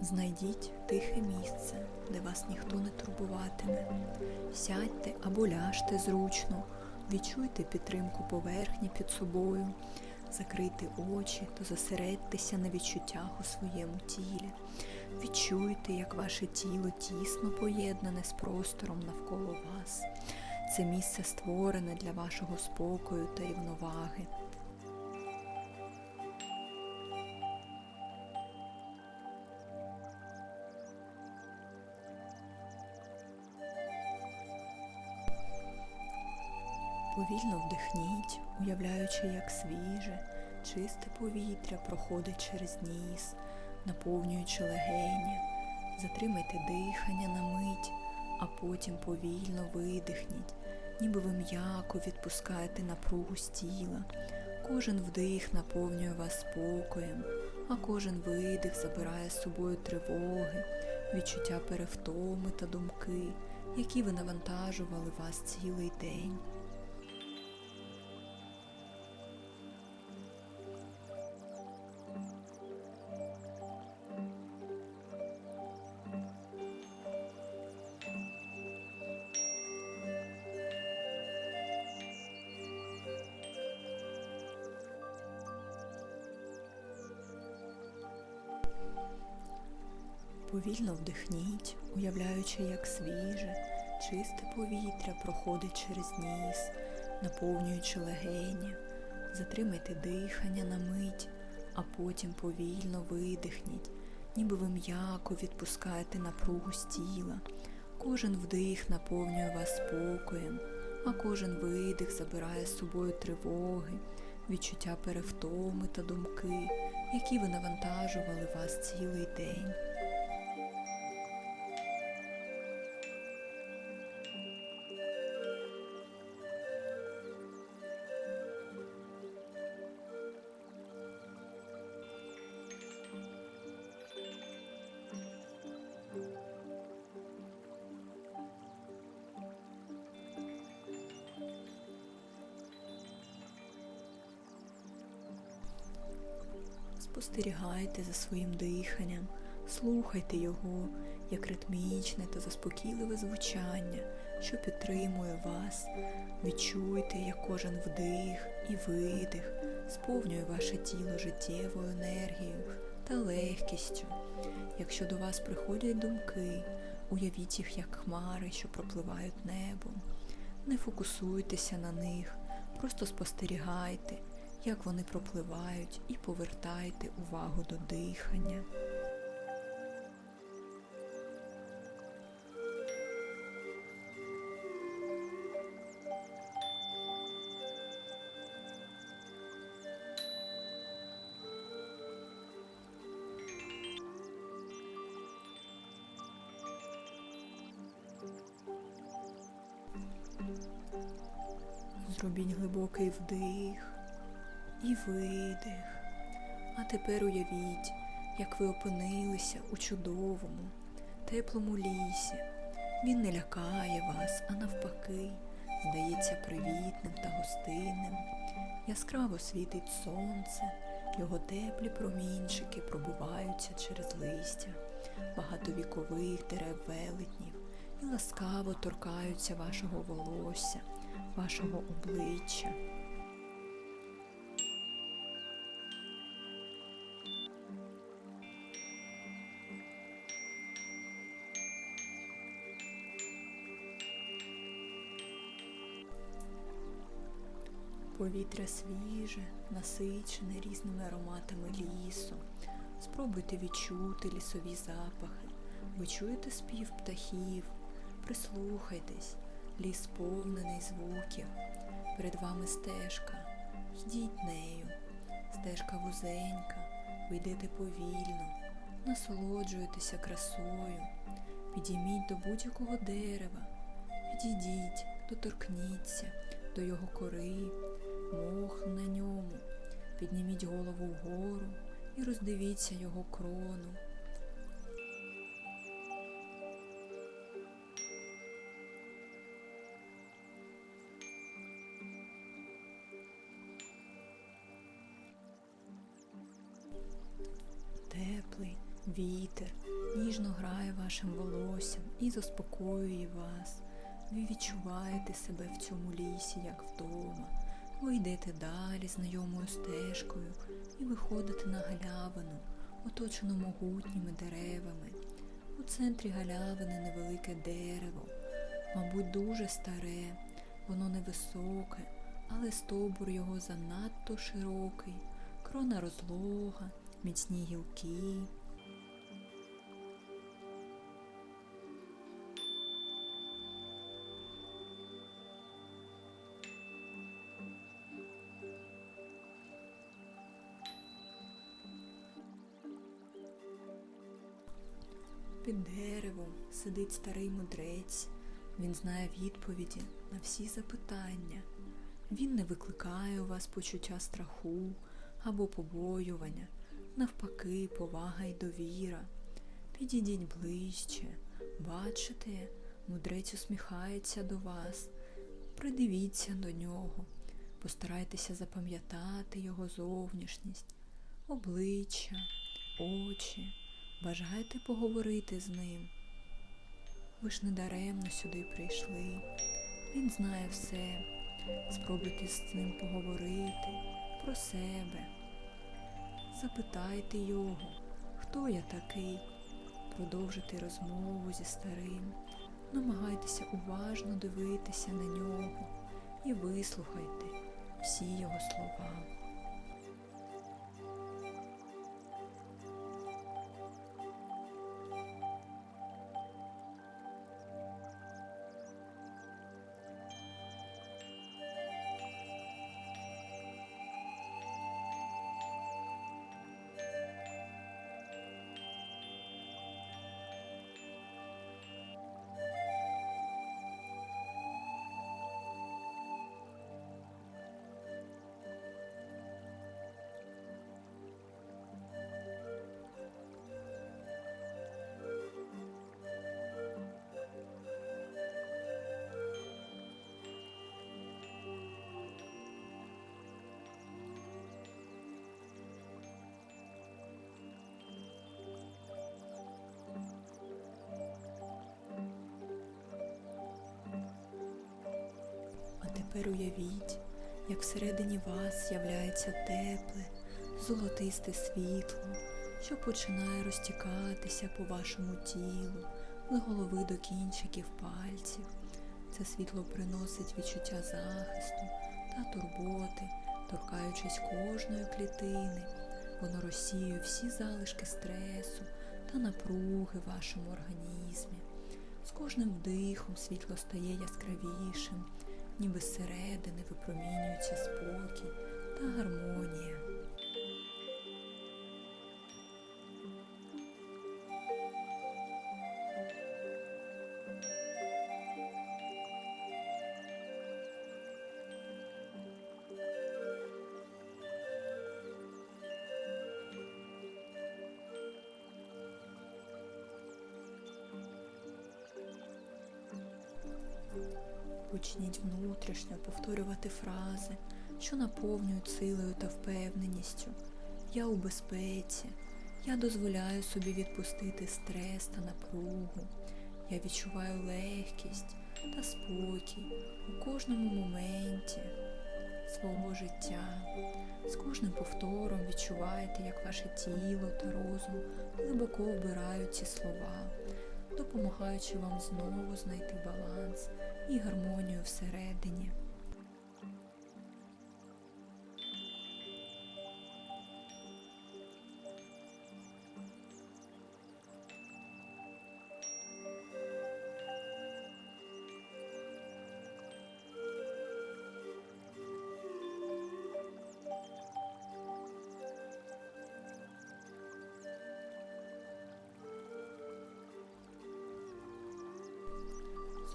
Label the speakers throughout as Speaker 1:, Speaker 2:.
Speaker 1: Знайдіть тихе місце, де вас ніхто не турбуватиме. Сядьте або ляжте зручно, відчуйте підтримку поверхні під собою, закрийте очі та зосередьтеся на відчуттях у своєму тілі. Відчуйте, як ваше тіло тісно поєднане з простором навколо вас. Це місце створене для вашого спокою та рівноваги. Повільно вдихніть, уявляючи, як свіже, чисте повітря проходить через ніс, наповнюючи легені. Затримайте дихання на мить, а потім повільно видихніть, ніби ви м'яко відпускаєте напругу з тіла. Кожен вдих наповнює вас спокоєм, а кожен видих забирає з собою тривоги, відчуття перевтоми та думки, які ви навантажували вас цілий день. Повільно вдихніть, уявляючи, як свіже, чисте повітря проходить через ніс, наповнюючи легені. Затримайте дихання на мить, а потім повільно видихніть, ніби ви м'яко відпускаєте напругу з тіла. Кожен вдих наповнює вас спокоєм, а кожен видих забирає з собою тривоги, відчуття перевтоми та думки, які ви навантажували вас цілий день. Спостерігайте за своїм диханням, слухайте його як ритмічне та заспокійливе звучання, що підтримує вас. Відчуйте, як кожен вдих і видих сповнює ваше тіло життєвою енергією та легкістю. Якщо до вас приходять думки, уявіть їх як хмари, що пропливають небом. Не фокусуйтеся на них, просто спостерігайте, як вони пропливають, і повертайте увагу до дихання. Зробіть глибокий вдих і видих. А тепер уявіть, як ви опинилися у чудовому, теплому лісі. Він не лякає вас, а навпаки, здається привітним та гостинним. Яскраво світить сонце, його теплі промінчики пробиваються через листя, багатовікових дерев велетнів і ласкаво торкаються вашого волосся, вашого обличчя. Повітря свіже, насичене різними ароматами лісу. Спробуйте відчути лісові запахи. Ви чуєте спів птахів, прислухайтесь, ліс сповнений звуків. Перед вами стежка. Йдіть нею. Стежка вузенька, ви йдете повільно, насолоджуєтеся красою. Підійміть до будь-якого дерева, підійдіть, доторкніться до його кори, мох на ньому. Підніміть голову вгору і роздивіться його крону. Теплий, Вітер ніжно грає вашим волоссям і заспокоює вас. Ви відчуваєте себе в цьому лісі, як вдома. Ви йдете далі знайомою стежкою і виходите на галявину, оточену могутніми деревами. У центрі галявини невелике дерево, мабуть, дуже старе, воно невисоке, але стовбур його занадто широкий, крона розлога, міцні гілки. Під деревом сидить старий мудрець. Він знає відповіді на всі запитання. Він не викликає у вас почуття страху або побоювання, навпаки, повага й довіра. Підійдіть ближче, бачите, мудрець усміхається до вас. Придивіться до нього, постарайтеся запам'ятати його зовнішність, обличчя, очі. Бажаєте поговорити з ним? Ви ж недаремно сюди прийшли. Він знає все. Спробуйте з ним поговорити про себе. Запитайте його, хто я такий. Продовжуйте розмову зі старим. Намагайтеся уважно дивитися на нього і вислухайте всі його слова. Тепер уявіть, як всередині вас з'являється тепле, золотисте світло, що починає розтікатися по вашому тілу, з голови до кінчиків пальців. Це світло приносить відчуття захисту та турботи, торкаючись кожної клітини. Воно розсіює всі залишки стресу та напруги в вашому організмі. З кожним вдихом світло стає яскравішим, ніби зсередини випромінюється спокій та гармонія. Почніть внутрішньо повторювати фрази, що наповнюють силою та впевненістю. Я у безпеці. Я дозволяю собі відпустити стрес та напругу. Я відчуваю легкість та спокій у кожному моменті свого життя. З кожним повтором відчуваєте, як ваше тіло та розум глибоко вбирають ці слова, допомагаючи вам знову знайти баланс і гармонію всередині.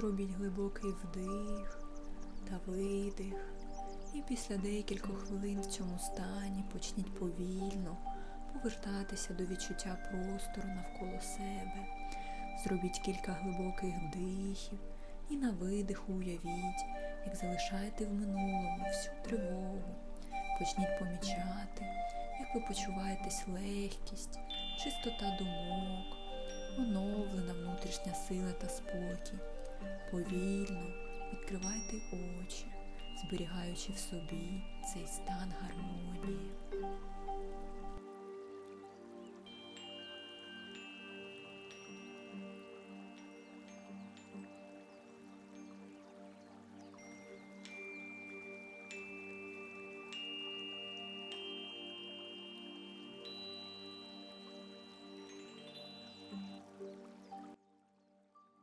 Speaker 1: Зробіть глибокий вдих та видих. І після декількох хвилин в цьому стані почніть повільно повертатися до відчуття простору навколо себе. Зробіть кілька глибоких вдихів і на видиху уявіть, як залишаєте в минулому всю тривогу. Почніть помічати, як ви почуваєтесь легкість, чистота думок, оновлена внутрішня сила та спокій. Повільно відкривайте очі, зберігаючи в собі цей стан гармонії.